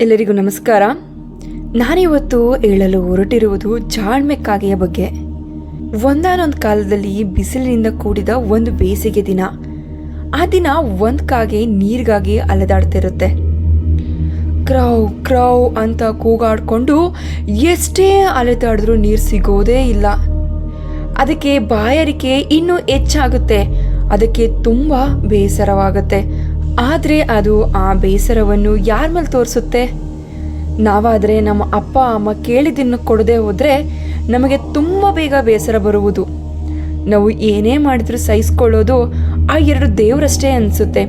ಎಲ್ಲರಿಗೂ ನಮಸ್ಕಾರ. ನಾನಿವತ್ತು ಹೇಳಲು ಹೊರಟಿರುವುದು ಜಾಣ್ಮೆ ಕಾಗೆಯ ಬಗ್ಗೆ. ಒಂದಾನೊಂದು ಕಾಲದಲ್ಲಿ ಬಿಸಿಲಿನಿಂದ ಕೂಡಿದ ಒಂದು ಬೇಸಿಗೆ ದಿನ. ಆ ದಿನ ಒಂದು ಕಾಗೆ ನೀರಿಗಾಗಿ ಅಲೆದಾಡ್ತಿರುತ್ತೆ. ಕ್ರೌ ಕ್ರೌ ಅಂತ ಕೂಗಾಡಿಕೊಂಡು ಎಷ್ಟೇ ಅಲೆದಾಡಿದ್ರೂ ನೀರು ಸಿಗೋದೇ ಇಲ್ಲ. ಅದಕ್ಕೆ ಬಾಯಾರಿಕೆ ಇನ್ನೂ ಹೆಚ್ಚಾಗುತ್ತೆ. ಅದಕ್ಕೆ ತುಂಬ ಬೇಸರವಾಗುತ್ತೆ. ಆದರೆ ಅದು ಆ ಬೇಸರವನ್ನು ಯಾರ ಮೇಲೆ ತೋರಿಸುತ್ತೆ? ನಾವಾದರೆ ನಮ್ಮ ಅಪ್ಪ, ಅಮ್ಮ ಕೇಳಿದ್ದನ್ನು ಕೊಡದೆ ಹೋದರೆ ನಮಗೆ ತುಂಬ ಬೇಗ ಬೇಸರ ಬರುವುದು. ನಾವು ಏನೇ ಮಾಡಿದ್ರೂ ಸಹಿಸ್ಕೊಳ್ಳೋದು ಆ ಎರಡು ದೇವರಷ್ಟೇ ಅನಿಸುತ್ತೆ.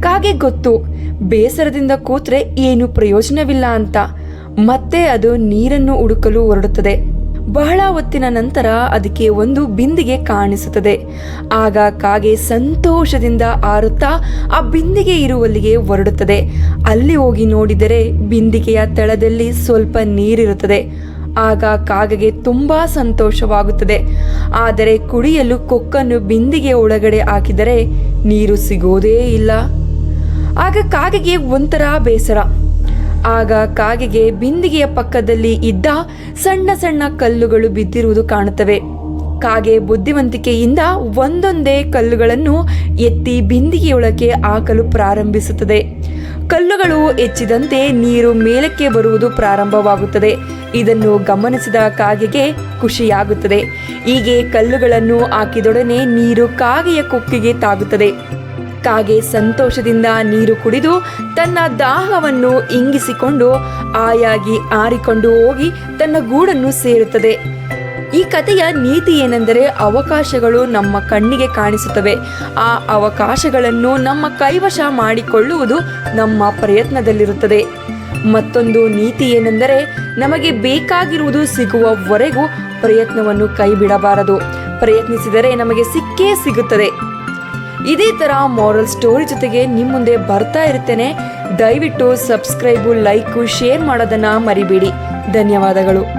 ಕಾಗೆ ಗೊತ್ತು, ಬೇಸರದಿಂದ ಕೂತ್ರೆ ಏನು ಪ್ರಯೋಜನವಿಲ್ಲ ಅಂತ. ಮತ್ತೆ ಅದು ನೀರನ್ನು ಹುಡುಕಲು ಹೊರಡುತ್ತದೆ. ಬಹಳ ಹೊತ್ತಿನ ನಂತರ ಅದಕ್ಕೆ ಒಂದು ಬಿಂದಿಗೆ ಕಾಣಿಸುತ್ತದೆ. ಆಗ ಕಾಗೆ ಸಂತೋಷದಿಂದ ಆರುತ್ತಾ ಆ ಬಿಂದಿಗೆ ಇರುವಲ್ಲಿಗೆ ಹೊರಡುತ್ತದೆ. ಅಲ್ಲಿ ಹೋಗಿ ನೋಡಿದರೆ ಬಿಂದಿಗೆಯ ತಳದಲ್ಲಿ ಸ್ವಲ್ಪ ನೀರಿರುತ್ತದೆ. ಆಗ ಕಾಗೆಗೆ ತುಂಬಾ ಸಂತೋಷವಾಗುತ್ತದೆ. ಆದರೆ ಕುಡಿಯಲು ಕೊಕ್ಕನ್ನು ಬಿಂದಿಗೆ ಒಳಗಡೆ ಹಾಕಿದರೆ ನೀರು ಸಿಗೋದೇ ಇಲ್ಲ. ಆಗ ಕಾಗೆಗೆ ಒಂಥರ ಬೇಸರ. ಆಗ ಕಾಗೆಗೆ ಬಿಂದಿಗೆಯ ಪಕ್ಕದಲ್ಲಿ ಇದ್ದ ಸಣ್ಣ ಸಣ್ಣ ಕಲ್ಲುಗಳು ಬಿದ್ದಿರುವುದು ಕಾಣುತ್ತವೆ. ಕಾಗೆ ಬುದ್ಧಿವಂತಿಕೆಯಿಂದ ಒಂದೊಂದೇ ಕಲ್ಲುಗಳನ್ನು ಎತ್ತಿ ಬಿಂದಿಗೆಯೊಳಕ್ಕೆ ಹಾಕಲು ಪ್ರಾರಂಭಿಸುತ್ತದೆ. ಕಲ್ಲುಗಳು ಹೆಚ್ಚಿದಂತೆ ನೀರು ಮೇಲಕ್ಕೆ ಬರುವುದು ಪ್ರಾರಂಭವಾಗುತ್ತದೆ. ಇದನ್ನು ಗಮನಿಸಿದ ಕಾಗೆಗೆ ಖುಷಿಯಾಗುತ್ತದೆ. ಹೀಗೆ ಕಲ್ಲುಗಳನ್ನು ಹಾಕಿದೊಡನೆ ನೀರು ಕಾಗೆಯ ಕೊಕ್ಕಿಗೆ ತಾಗುತ್ತದೆ. ಕಾಗೆ ಸಂತೋಷದಿಂದ ನೀರು ಕುಡಿದು ತನ್ನ ದಾಹವನ್ನು ಇಂಗಿಸಿಕೊಂಡು ಆಯಾಗಿ ಆರಿಕೊಂಡು ಹೋಗಿ ತನ್ನ ಗೂಡನ್ನು ಸೇರುತ್ತದೆ. ಈ ಕಥೆಯ ನೀತಿ ಏನೆಂದರೆ ಅವಕಾಶಗಳು ನಮ್ಮ ಕಣ್ಣಿಗೆ ಕಾಣಿಸುತ್ತವೆ. ಆ ಅವಕಾಶಗಳನ್ನು ನಮ್ಮ ಕೈವಶ ಮಾಡಿಕೊಳ್ಳುವುದು ನಮ್ಮ ಪ್ರಯತ್ನದಲ್ಲಿರುತ್ತದೆ. ಮತ್ತೊಂದು ನೀತಿ ಏನೆಂದರೆ ನಮಗೆ ಬೇಕಾಗಿರುವುದು ಸಿಗುವವರೆಗೂ ಪ್ರಯತ್ನವನ್ನು ಕೈಬಿಡಬಾರದು. ಪ್ರಯತ್ನಿಸಿದರೆ ನಮಗೆ ಸಿಕ್ಕೇ ಸಿಗುತ್ತದೆ. ಇದೇ ತರ ಮಾರಲ್ ಸ್ಟೋರಿ ಜೊತೆಗೆ ನಿಮ್ಮ ಮುಂದೆ ಬರ್ತಾ ಇರ್ತೇನೆ ದಯವಿಟ್ಟು ಸಬ್ಸ್ಕ್ರೈಬು ಲೈಕು ಶೇರ್ ಮಾಡೋದನ್ನ ಮರಿಬೇಡಿ. ಧನ್ಯವಾದಗಳು.